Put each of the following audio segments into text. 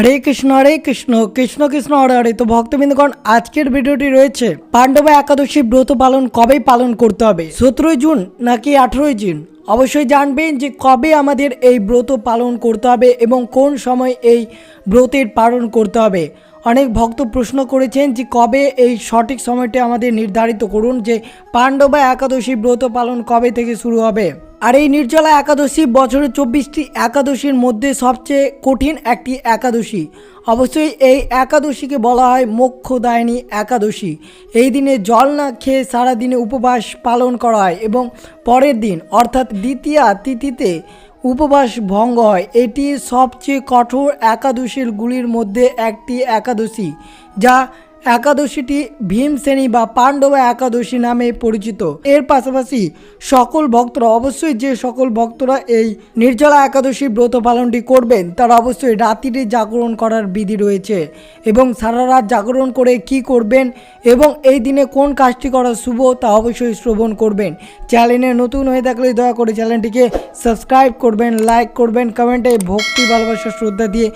হরে কৃষ্ণ হরে কৃষ্ণ কৃষ্ণ কৃষ্ণ, হরে হরে। তো ভক্তবৃন্দগণ, আজকের ভিডিওটি রয়েছে পাণ্ডবা একাদশী ব্রত পালন কবে পালন করতে হবে? সতেরোই জুন নাকি আঠেরোই জুন? অবশ্যই জানবেন যে কবে আমাদের এই ব্রত পালন করতে হবে এবং কোন সময় এই ব্রতের পালন করতে হবে। অনেক ভক্ত প্রশ্ন করেছেন যে কবে এই সঠিক সময়টি আমাদের নির্ধারিত করুন যে পাণ্ডবা একাদশী ব্রত পালন কবে থেকে শুরু হবে। আর এই নির্জলা একাদশী বছরের চব্বিশটি একাদশীর মধ্যে সবচেয়ে কঠিন একটি একাদশী। অবশ্যই এই একাদশীকে বলা হয় মোক্ষদায়িনী একাদশী। এই দিনে জল না খেয়ে সারাদিনে উপবাস পালন করা হয় এবং পরের দিন, অর্থাৎ দ্বিতীয়া তিথিতে উপবাস ভঙ্গ হয়। এটি সবচেয়ে কঠোর একাদশীরগুলির মধ্যে একটি একাদশী, যা একাদশীটি ভীমসেনী বা পাণ্ডবা একাদশী নামে পরিচিত। এর পাশাপাশি সকল ভক্তরা, অবশ্যই যে সকল ভক্তরা এই নির্জলা একাদশী ব্রত পালনটি করবেন, তারা অবশ্যই রাত্রিরে জাগরণ করার বিধি রয়েছে এবং সারা রাত জাগরণ করে কি করবেন এবং এই দিনে কোন কাজটি করা শুভ তা অবশ্যই শ্রবণ করবেন। চ্যানেলে নতুন হয়ে থাকলে দয়া করে চ্যানেলটিকে সাবস্ক্রাইব করবেন, লাইক করবেন, কমেন্টে ভক্তি, ভালোবাসা, শ্রদ্ধা দিয়ে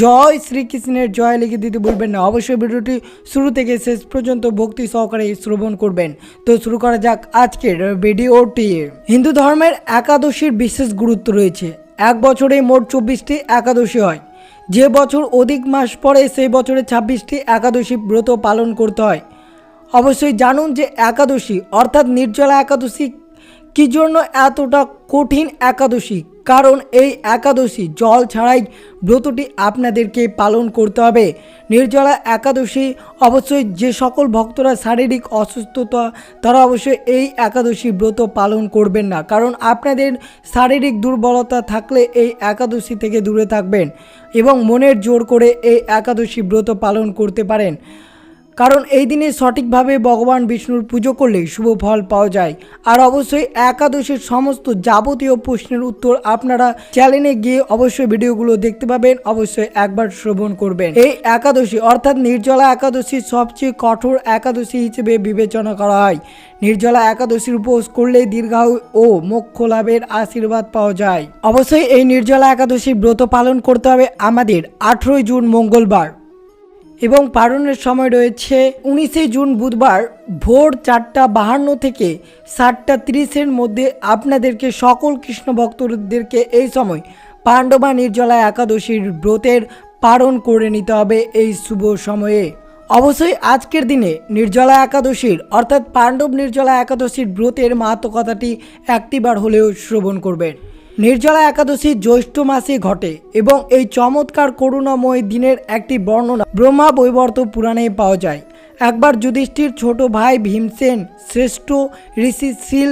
জয় শ্রীকৃষ্ণের জয় লিখে দিতে বলবেন না। অবশ্যই ভিডিওটি শুরু থেকে শেষ পর্যন্ত ভক্তি সহকারে শ্রবণ করবেন। তো শুরু করা যাক আজকের ভিডিওটি হিন্দু ধর্মের একাদশীর বিশেষ গুরুত্ব রয়েছে। এক বছরে মোট চব্বিশটি একাদশী হয়। যে বছর অধিক মাস পরে সেই বছরে ছাব্বিশটি একাদশী ব্রত পালন করতে হয়। অবশ্যই জানুন যে একাদশী অর্থাৎ নির্জলা একাদশী কি জন্য এতটা কঠিন একাদশী? কারণ এই একাদশী জল ছাড়াই ব্রতটি আপনাদেরকে পালন করতে হবে। নির্জলা একাদশী অবশ্যই যে সকল ভক্তরা শারীরিক অসুস্থতা, তারা অবশ্যই এই একাদশী ব্রত পালন করবেন না। কারণ আপনাদের শারীরিক দুর্বলতা থাকলে এই একাদশী থেকে দূরে থাকবেন এবং মনের জোর করে এই একাদশী ব্রত পালন করতে পারেন। কারণ এই দিনে সঠিকভাবে ভগবান বিষ্ণুর পুজো করলে শুভ ফল পাওয়া যায়। আর অবশ্যই একাদশীর সমস্ত যাবতীয় প্রশ্নের উত্তর আপনারা চ্যানেলে গিয়ে অবশ্যই ভিডিওগুলো দেখতে পাবেন। অবশ্যই একবার শ্রবণ করবেন। এই একাদশী অর্থাৎ নির্জলা একাদশী সবচেয়ে কঠোর একাদশী হিসেবে বিবেচনা করা হয়। নির্জলা একাদশীর উপোস করলে দীর্ঘায়ু ও মোক্ষ লাভের আশীর্বাদ পাওয়া যায়। অবশ্যই এই নির্জলা একাদশী ব্রত পালন করতে হবে আমাদের আঠেরোই জুন মঙ্গলবার। এবং পালনের সময় রয়েছে উনিশে জুন বুধবার ভোর চারটা বাহান্ন থেকে সাতটা তিরিশের মধ্যে আপনাদেরকে সকল কৃষ্ণ ভক্তদেরকে এই সময় পাণ্ডবা নির্জলা একাদশীর ব্রতের পালন করে নিতে হবে এই শুভ সময়ে। অবশ্যই আজকের দিনে নির্জলা একাদশীর অর্থাৎ পাণ্ডব নির্জলা একাদশীর ব্রতের মাহাত্ম কথাটি একটিবার হলেও শ্রবণ করবেন। নির্জলা একাদশী জ্যৈষ্ঠ মাসে ঘটে এবং এই চমৎকার করুণাময় দিনের একটি বর্ণনা ব্রহ্মা বৈবর্ত পুরাণে পাওয়া যায়। একবার যুধিষ্ঠির ছোট ভাই ভীমসেন শ্রেষ্ঠ ঋষি শিল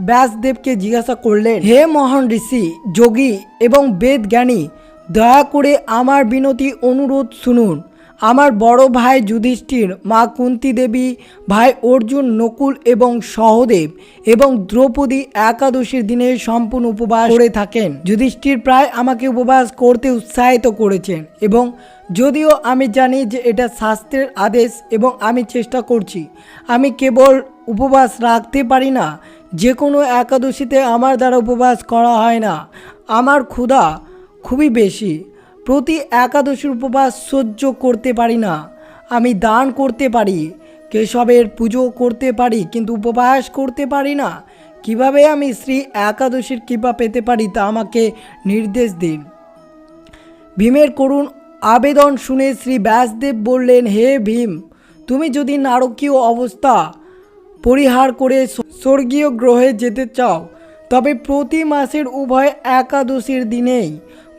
ব্যাসদেবকে জিজ্ঞাসা করলেন, হে মহান ঋষি, যোগী এবং বেদ জ্ঞানী দয়া করে আমার বিনতি অনুরোধ শুনুন। আমার বড় ভাই যুধিষ্ঠির, মা কুন্তি দেবী, ভাই অর্জুন, নকুল এবং সহদেব এবং দ্রৌপদী একাদশীর দিনে সম্পূর্ণ উপবাস করে থাকেন। যুধিষ্ঠির প্রায় আমাকে উপবাস করতে উৎসাহিত করেছেন এবং যদিও আমি জানি যে এটা শাস্ত্রের আদেশ এবং আমি চেষ্টা করছি, আমি কেবল উপবাস রাখতে পারি না যে কোনো একাদশীতে আমার দ্বারা উপবাস করা হয় না। আমার ক্ষুধা খুবই বেশি। প্রতি একাদশীর উপবাস সহ্য করতে পারি না। আমি দান করতে পারি, কেশবের পুজো করতে পারি, কিন্তু উপবাস করতে পারি না। কীভাবে আমি শ্রী একাদশীর কৃপা পেতে পারি তা আমাকে নির্দেশ দিন। ভীমের করুণ আবেদন শুনে শ্রী ব্যাসদেব বললেন, হে ভীম, তুমি যদি নারকীয় অবস্থা পরিহার করে স্বর্গীয় গ্রহে যেতে চাও, তবে প্রতি মাসের উভয় একাদশীর দিনেই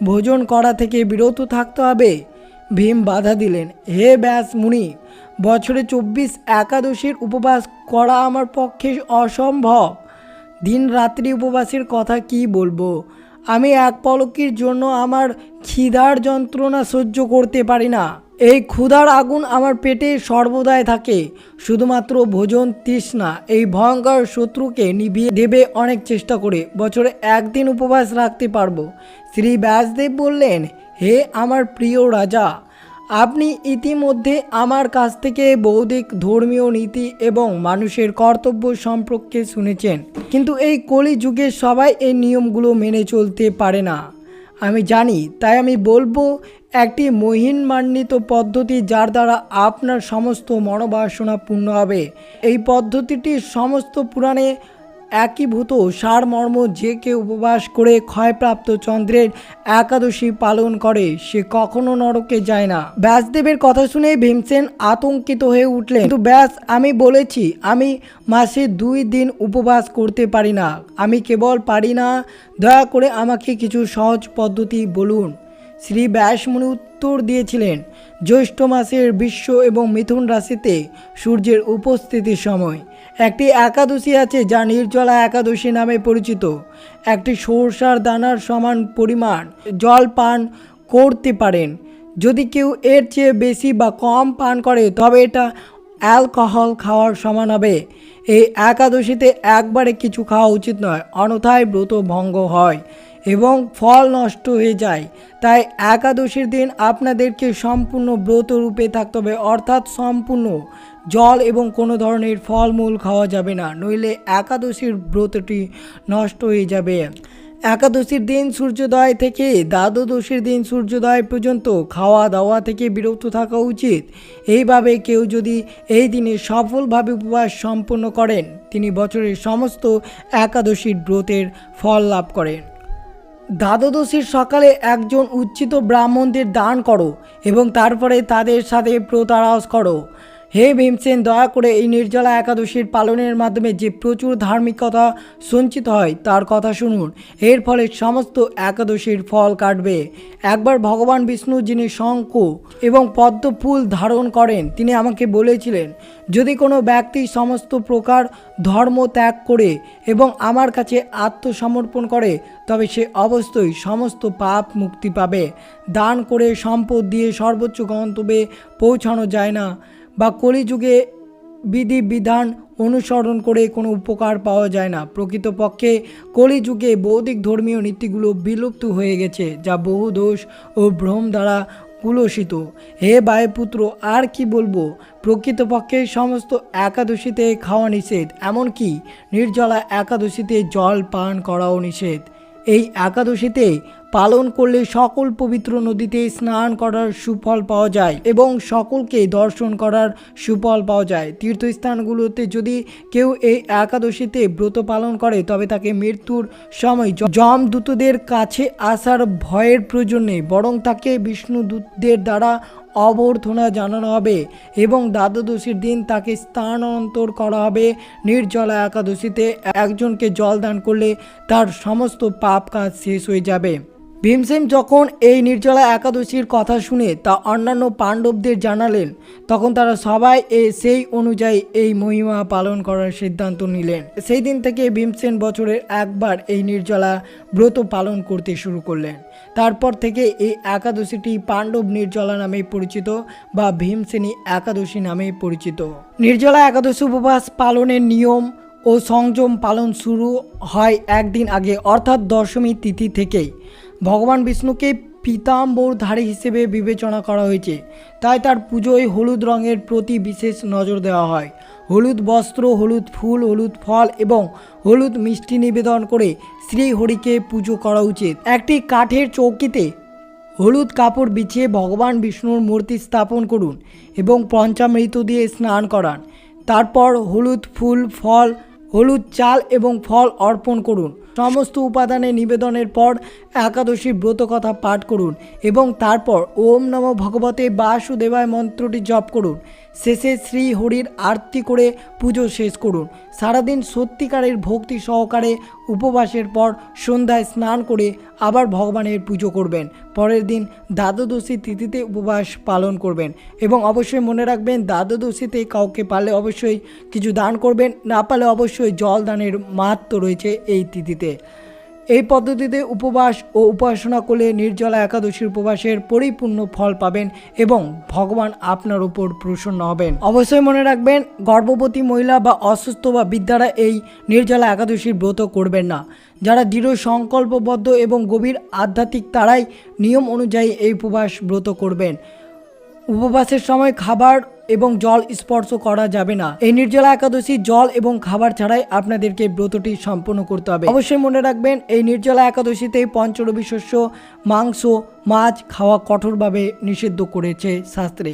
ভোজন করা থেকে বিরত থাকতে হবে। ভীম বাধা দিলেন, হে ব্যাস মুনি, বছরে চব্বিশ একাদশীর উপবাস করা আমার পক্ষে অসম্ভব। দিন রাত্রি উপবাসের কথা কি বলব? আমি এক পলকির জন্য আমার খিদার যন্ত্রণা সহ্য করতে পারি না। এই ক্ষুধার আগুন আমার পেটে সর্বদাই থাকে। শুধুমাত্র ভোজন তৃষ্ণা, এই ভয়ঙ্কর শত্রুকে নিভিয়ে দেবে অনেক চেষ্টা করে, বছরে একদিন উপবাস রাখতে পারব। শ্রী ব্যাসদেব বললেন, হে আমার প্রিয় রাজা, আপনি ইতিমধ্যে আমার কাছ থেকে বৌদ্ধিক, ধর্মীয় নীতি এবং মানুষের কর্তব্য সম্পর্কে শুনেছেন। কিন্তু এই কলি যুগে সবাই এই নিয়মগুলো মেনে চলতে পারে না। আমি জানি, তাই আমি বলব একটি মহিমান্বিত পদ্ধতি যার দ্বারা আপনার সমস্ত মনোবাসনা পূর্ণ হবে। এই পদ্ধতিটি সমস্ত পুরাণে একীভূত সারমর্ম যে কে উপবাস করে ক্ষয়প্রাপ্ত চন্দ্রের একাদশী পালন করে, সে কখনো নরকে যায় না। ব্যাসদেবের কথা শুনে ভীমসেন আতঙ্কিত হয়ে উঠলেন। কিন্তু ব্যাস, আমি বলেছি, আমি মাসে দুই দিন উপবাস করতে পারি না। আমি কেবল পারি না। দয়া করে আমাকে কিছু সহজ পদ্ধতি বলুন। শ্রী ব্যাসমুনি উত্তর দিয়েছিলেন, জ্যৈষ্ঠ মাসের বিশ্ব এবং মিথুন রাশিতে সূর্যের উপস্থিতির সময়। একটি একাদশী আছে যা নির্জলা একাদশী নামে পরিচিত। একটি সরষার দানার সমান পরিমাণ জল পান করতে পারেন। যদি কেউ এর চেয়ে বেশি বা কম পান করে, তবে এটা অ্যালকোহল খাওয়ার সমান হবে। এই একাদশীতে একবারে কিছু খাওয়া উচিত নয়, অন্যথায় ব্রত ভঙ্গ হয়। এবং ফল নষ্ট হয়ে যায়। তাই একাদশীর দিন আপনাদেরকে সম্পূর্ণ ব্রত রূপে থাকতে হবে, অর্থাৎ সম্পূর্ণ জল এবং কোনো ধরনের ফলমূল খাওয়া যাবে না, নইলে একাদশীর ব্রতটি নষ্ট হয়ে যাবে। একাদশীর দিন সূর্যোদয় থেকে দ্বাদশীর দিন সূর্যোদয় পর্যন্ত খাওয়া দাওয়া থেকে বিরত থাকা উচিত। এইভাবে কেউ যদি এই দিনে সফলভাবে উপবাস সম্পন্ন করেন, তিনি বছরের সমস্ত একাদশীর ব্রতের ফল লাভ করেন। দ্বাদশীর সকালে একজন উচ্ছিত ব্রাহ্মণদের দান করো এবং তারপরে তাদের সাথে প্রতারাস করো। হে ভীমসেন, দয়া করে এই নির্জলা একাদশীর পালনের মাধ্যমে যে প্রচুর ধার্মিকতা সঞ্চিত হয়, তার কথা শুনুন। এর ফলে সমস্ত একাদশীর ফল কাটবে। একবার ভগবান বিষ্ণু, যিনি শঙ্খ এবং পদ্ম ফুল ধারণ করেন, তিনি আমাকে বলেছিলেন, যদি কোনো ব্যক্তি সমস্ত প্রকার ধর্ম ত্যাগ করে এবং আমার কাছে আত্মসমর্পণ করে, তবে সে অবশ্যই সমস্ত পাপ মুক্তি পাবে। দান করে সম্পদ দিয়ে সর্বোচ্চ গন্তব্যে পৌঁছানো যায় না। বা কলিযুগে বিধি বিধান অনুসরণ করে কোনো উপকার পাওয়া যায় না। প্রকৃতপক্ষে কলিযুগে বৌদ্ধিক ধর্মীয় নীতিগুলো বিলুপ্ত হয়ে গেছে, যা বহু দোষ ও ভ্রম দ্বারা কুলসিত। হে বায়ুপুত্র, আর কি বলব? প্রকৃতপক্ষে সমস্ত একাদশীতে খাওয়া নিষেধ, এমনকি নির্জলা একাদশীতে জল পান করাও নিষেধ। এই একাদশীতে পালন করলে সকল পবিত্র নদীতে স্নান করার সুফল পাওয়া যায় এবং সকলকে দর্শন করার সুফল পাওয়া যায়। তীর্থস্থানগুলোতে যদি কেউ এই একাদশীতে ব্রত পালন করে, তবে তাকে মৃত্যুর সময় যমদূতদের কাছে আসার ভয়ের প্রয়োজন নেই, বরং তাকে বিষ্ণুদূতদের দ্বারা অভ্যর্থনা জানানো হবে এবং দ্বাদশীর দিন তাকে স্থানান্তর করা হবে। নির্জলা একাদশীতে একজনকে জল দান করলে তার সমস্ত পাপ কাজ শেষ হয়ে যাবে। ভীমসেন যখন এই নির্জলা একাদশীর কথা শুনে তা অন্যান্য পাণ্ডবদের জানালেন, তখন তারা সবাই এ সেই অনুযায়ী এই মহিমা পালন করার সিদ্ধান্ত নিলেন। সেই দিন থেকে ভীমসেন বছরের একবার এই নির্জলা ব্রত পালন করতে শুরু করলেন। তারপর থেকে এই একাদশীটি পাণ্ডব নির্জলা নামে পরিচিত বা ভীমসেনী একাদশী নামে পরিচিত। নির্জলা একাদশী উপবাস পালনের নিয়ম ও সংযম পালন শুরু হয় একদিন আগে, অর্থাৎ দশমী তিথি থেকেই। ভগবান বিষ্ণুকে পীতাম্বরধারী হিসেবে বিবেচনা করা হয়েছে। তাই তার পুজোয় হলুদ রঙের প্রতি বিশেষ নজর দেওয়া হয়। হলুদ বস্ত্র, হলুদ ফুল, হলুদ ফল এবং হলুদ মিষ্টি নিবেদন করে শ্রীহরিকে পুজো করা উচিত। একটি কাঠের চৌকিতে হলুদ কাপড় বিছিয়ে ভগবান বিষ্ণুর মূর্তি স্থাপন করুন এবং পঞ্চামৃত দিয়ে স্নান করান। তারপর হলুদ ফুল, ফল, হলুদ চাল এবং ফল অর্পণ করুন। সমস্ত উপাদানে নিবেদনের পর একাদশী ব্রত কথা পাঠ করুন এবং তারপর ওম নম ভগবতে বাসুদেবায় মন্ত্রটি জপ করুন। শেষে শ্রী হরির আরতি করে পুজো শেষ করুন। সারাদিন সত্যিকারের ভক্তি সহকারে উপবাসের পর সন্ধ্যায় স্নান করে আবার ভগবানের পুজো করবেন। পরের দিন দ্বাদশী তিথিতে উপবাস পালন করবেন এবং অবশ্যই মনে রাখবেন দ্বাদশীতে কাউকে পারলে অবশ্যই কিছু দান করবেন, না পারলে অবশ্যই জল দানের মাহাত্ম রয়েছে এই তিথিতে। এই পদ্ধতিতে উপবাস ও উপাসনা করলে নির্জলা একাদশীর উপবাসের পরিপূর্ণ ফল পাবেন এবং ভগবান আপনার উপর প্রসন্ন হবেন। অবশ্যই মনে রাখবেন, গর্ভবতী মহিলা বা অসুস্থ বা বিদ্যারা এই নির্জলা একাদশীর ব্রত করবেন না। যারা দৃঢ় সংকল্পবদ্ধ এবং গভীর আধ্যাত্মিক তারাই নিয়ম অনুযায়ী এই উপবাস ব্রত করবেন। উপবাসের সময় খাবার এবং জল স্পর্শ করা যাবে না। এই নির্জলা একাদশী জল এবং খাবার ছাড়াই আপনাদেরকে ব্রতটি সম্পন্ন করতে হবে। অবশ্যই মনে রাখবেন, এই নির্জলা একাদশীতে পঞ্চরবি শস্য, মাংস, মাছ খাওয়া কঠোরভাবে নিষিদ্ধ করেছে শাস্ত্রে।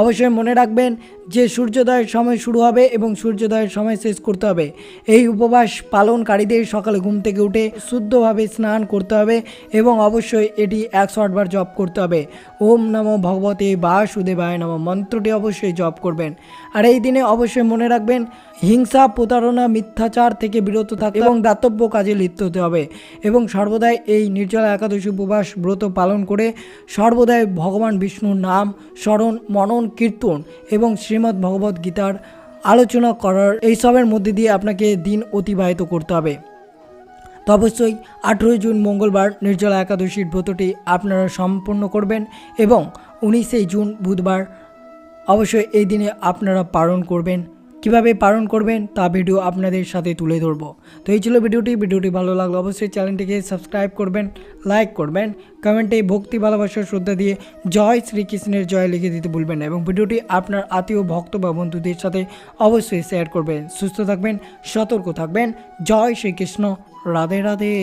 অবশ্যই মনে রাখবেন যে সূর্যোদয়ের সময় শুরু হবে এবং সূর্যোদয়ের সময় শেষ করতে হবে। এই উপবাস পালনকারীদের সকালে ঘুম থেকে উঠে শুদ্ধভাবে স্নান করতে হবে এবং অবশ্যই এটি একশো আটবার জপ করতে হবে। ওম নমো ভগবতে বাসুদেবায় নম। মন্ত্রটি অবশ্যই জপ করবেন। আর এই দিনে অবশ্যই মনে রাখবেন, হিংসা, প্রতারণা, মিথ্যাচার থেকে বিরত থাকতে এবং দাতব্য কাজে লিপ্ত হতে হবে এবং সর্বদাই এই নির্জলা একাদশী উপবাস ব্রত পালন করে সর্বদাই ভগবান বিষ্ণুর নাম স্মরণ, মনন, কীর্তন এবং শ্রীমদ্ ভগবদ্ গীতার আলোচনা করার এইসবের মধ্যে দিয়ে আপনাকে দিন অতিবাহিত করতে হবে। তো অবশ্যই আঠেরোই জুন মঙ্গলবার নির্জলা একাদশীর ব্রতটি আপনারা সম্পন্ন করবেন এবং উনিশে জুন বুধবার অবশ্যই এই দিনে আপনারা পালন করবেন। কীভাবে পালন করবেন তা ভিডিও আপনাদের সাথে তুলে ধরবো। তো এই ছিল ভিডিওটি ভিডিওটি ভালো লাগল অবশ্যই চ্যানেলটিকে সাবস্ক্রাইব করবেন লাইক করবেন কমেন্টে ভক্তি, ভালোবাসা, শ্রদ্ধা দিয়ে জয় শ্রীকৃষ্ণের জয় লিখে দিতে ভুলবেন না এবং ভিডিওটি আপনার আত্মীয়, ভক্ত বা বন্ধুদের সাথে অবশ্যই শেয়ার করবেন। সুস্থ থাকবেন, সতর্ক থাকবেন। জয় শ্রীকৃষ্ণ। রাধে রাধে।